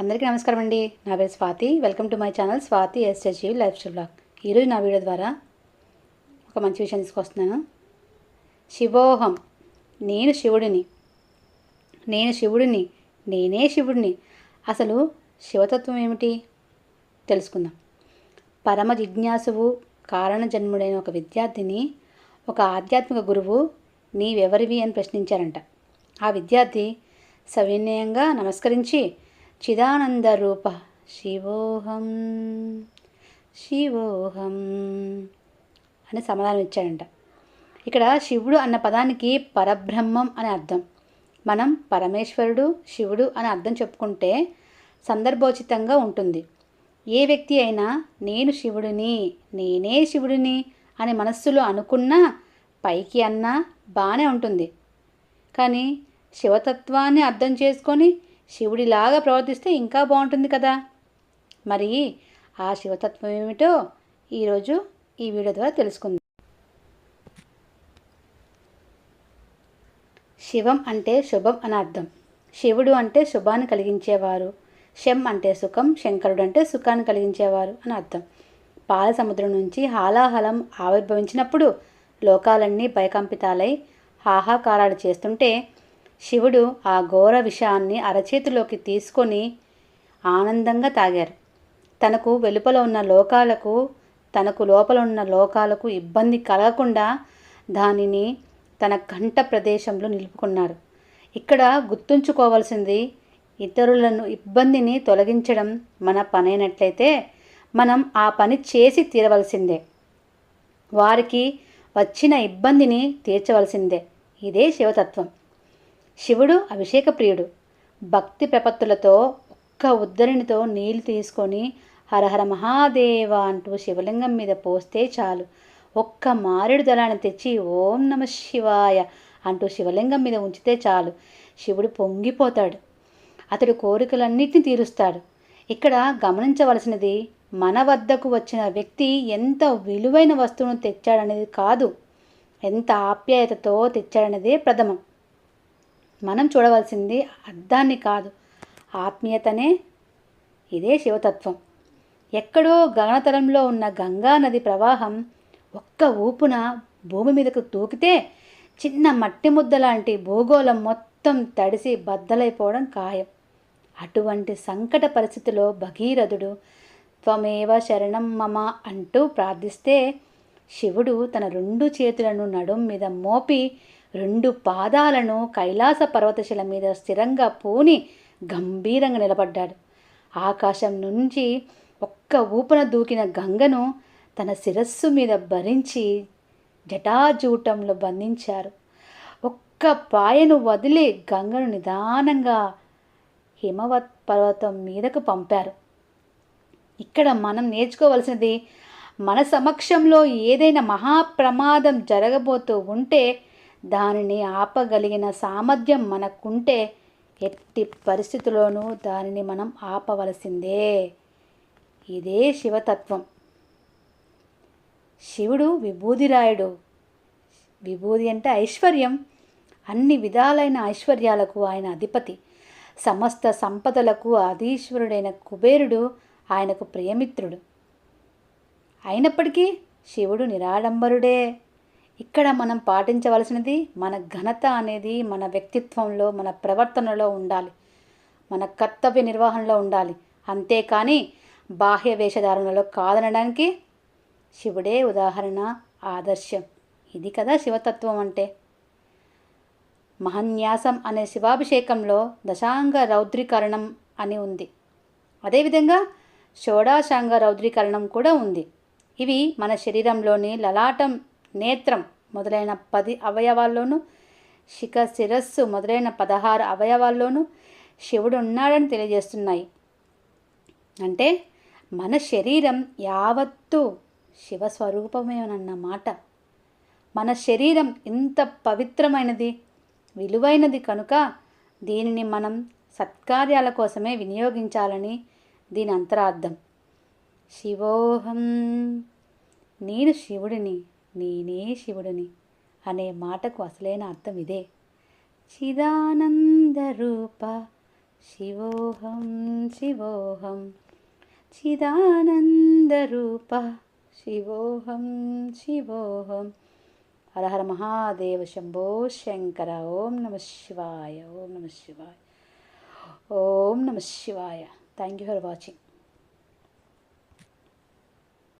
అందరికీ నమస్కారం అండి నా పేరు Swathi. Welcome to my channel Swathi SHU lifestyle blog. ఈరోజు నా వీడియో ద్వారా ఒక మంచి విషయం తీసుకొస్తున్నాను. శివోహం. నేను శివుడిని. నేను శివుడిని. నేనే శివుడిని. అసలు శివతత్వం ఏమిటి? తెలుసుకుందాం. పరమ జిజ్ఞాసువు కారణ జన్ముడైన ఒక విద్యార్థిని ఒక ఆధ్యాత్మిక గురువు నీవెవరివి అని ప్రశ్నించారంట. ఆ విద్యార్థి సవినయంగా నమస్కరించి చిదానంద రూప శివోహం శివోహం అని సమాధానం ఇచ్చాడంట. ఇక్కడ శివుడు అన్న పదానికి పరబ్రహ్మం అని అర్థం. మనం పరమేశ్వరుడు శివుడు అని అర్థం చెప్పుకుంటే సందర్భోచితంగా ఉంటుంది. ఏ వ్యక్తి అయినా నేను శివుడిని నేనే శివుడిని అని మనస్సులో అనుకున్నా పైకి అన్నా బాగానే ఉంటుంది. కానీ శివతత్వాన్ని అర్థం చేసుకొని శివుడిలాగా ప్రవర్తిస్తే ఇంకా బాగుంటుంది కదా. మరి ఆ శివతత్వం ఏమిటో ఈరోజు ఈ వీడియో ద్వారా తెలుసుకుందాం. శివం అంటే శుభం అని అర్థం. శివుడు అంటే శుభాన్ని కలిగించేవారు. శం అంటే సుఖం శంకరుడు అంటే సుఖాన్ని కలిగించేవారు అని అర్థం. పాల సముద్రం నుంచి హాలాహలం ఆవిర్భవించినప్పుడు లోకాలన్నీ భయకంపితాలై హాహాకారాలు చేస్తుంటే శివుడు ఆ ఘోర విషయాన్ని అరచేతిలోకి తీసుకొని ఆనందంగా తాగారు. తనకు వెలుపల ఉన్న లోకాలకు తనకు లోపల ఉన్న లోకాలకు ఇబ్బంది కలగకుండా దానిని తన కంఠ ప్రదేశంలో నిలుపుకున్నారు. ఇక్కడ గుర్తుంచుకోవాల్సింది ఇతరులను ఇబ్బందిని తొలగించడం మన పనైనట్లయితే మనం ఆ పని చేసి తీరవలసిందే. వారికి వచ్చిన ఇబ్బందిని తీర్చవలసిందే. ఇదే శివతత్వం. శివుడు అభిషేక ప్రియుడు. భక్తి ప్రపత్తులతో ఒక్క ఉద్దరినితో నీళ్ళు తీసుకొని హరహర మహాదేవ అంటూ శివలింగం మీద పోస్తే చాలు. ఒక్క మారేడు దళాన్ని తెచ్చి ఓం నమ శివాయ అంటూ శివలింగం మీద ఉంచితే చాలు. శివుడు పొంగిపోతాడు. అతడు కోరికలన్నిటిని తీరుస్తాడు. ఇక్కడ గమనించవలసినది మన వద్దకు వచ్చిన వ్యక్తి ఎంత విలువైన వస్తువును తెచ్చాడనేది కాదు. ఎంత ఆప్యాయతతో తెచ్చాడనేదే ప్రథమం. మనం చూడవలసింది అర్థాన్ని కాదు. ఆత్మీయతనే ఇదే శివతత్వం. ఎక్కడో గగనతలంలో ఉన్న గంగా నది ప్రవాహం ఒక్క ఊపున భూమి మీదకు తూకితే చిన్న మట్టి ముద్ద లాంటి భూగోళం మొత్తం తడిసి బద్దలైపోవడం ఖాయం. అటువంటి సంకట పరిస్థితిలో భగీరథుడు త్వమేవ శరణం మమ అంటూ ప్రార్థిస్తే శివుడు తన రెండు చేతులను నడుం మీద మోపి రెండు పాదాలను కైలాస పర్వతశిల మీద స్థిరంగా పూని గంభీరంగా నిలబడ్డాడు. ఆకాశం నుంచి ఒక్క ఊపన దూకిన గంగను తన శిరస్సు మీద భరించి జటాజూటంలో బంధించారు. ఒక్క పాయను వదిలి గంగను నిదానంగా హిమవత్ పర్వతం మీదకు పంపారు. ఇక్కడ మనం నేర్చుకోవలసినది మన సమక్షంలో ఏదైనా మహాప్రమాదం జరగబోతూ ఉంటే దానిని ఆపగలిగిన సామర్థ్యం మనకుంటే ఎట్టి పరిస్థితుల్లోనూ దానిని మనం ఆపవలసిందే. ఇదే శివతత్వం. శివుడు విభూదిరాయుడు. విభూది అంటే ఐశ్వర్యం. అన్ని విధాలైన ఐశ్వర్యాలకు ఆయన అధిపతి. సమస్త సంపదలకు అధీశ్వరుడైన కుబేరుడు ఆయనకు ప్రియమిత్రుడు. అయినప్పటికీ శివుడు నిరాడంబరుడే. ఇక్కడ మనం పాటించవలసినది మన ఘనత అనేది మన వ్యక్తిత్వంలో మన ప్రవర్తనలో ఉండాలి. మన కర్తవ్య నిర్వహణలో ఉండాలి. అంతేకాని బాహ్య వేషధారణలో కాదనడానికి శివుడే ఉదాహరణ ఆదర్శం. ఇది కదా శివతత్వం అంటే. మహన్యాసం అనే శివాభిషేకంలో దశాంగ రౌద్రీకరణం అని ఉంది. అదేవిధంగా షోడాశాంగ రౌద్రీకరణం కూడా ఉంది. ఇవి మన శరీరంలోని లలాటం నేత్రం మొదలైన పది అవయవాల్లోనూ శిఖ శిరస్సు మొదలైన పదహారు అవయవాల్లోనూ శివుడు ఉన్నాడని తెలియజేస్తున్నాయి. అంటే మన శరీరం యావత్తు శివస్వరూపమేనన్న మాట. మన శరీరం ఇంత పవిత్రమైనది విలువైనది కనుక దీనిని మనం సత్కార్యాల కోసమే వినియోగించాలని దీని అంతరార్థం. శివోహం నేను శివుడిని నేనే శివుడిని అనే మాటకు అసలైన అర్థం ఇదే. చిదానంద రూప శివోహం శివోహం. చిదానందరూప శివోహం శివోహం. హరహర మహాదేవ శంభో శంకర ఓం నమ శివాయ ఓం నమ శివాయ. ఓం నమ శివాయ. Thank you for watching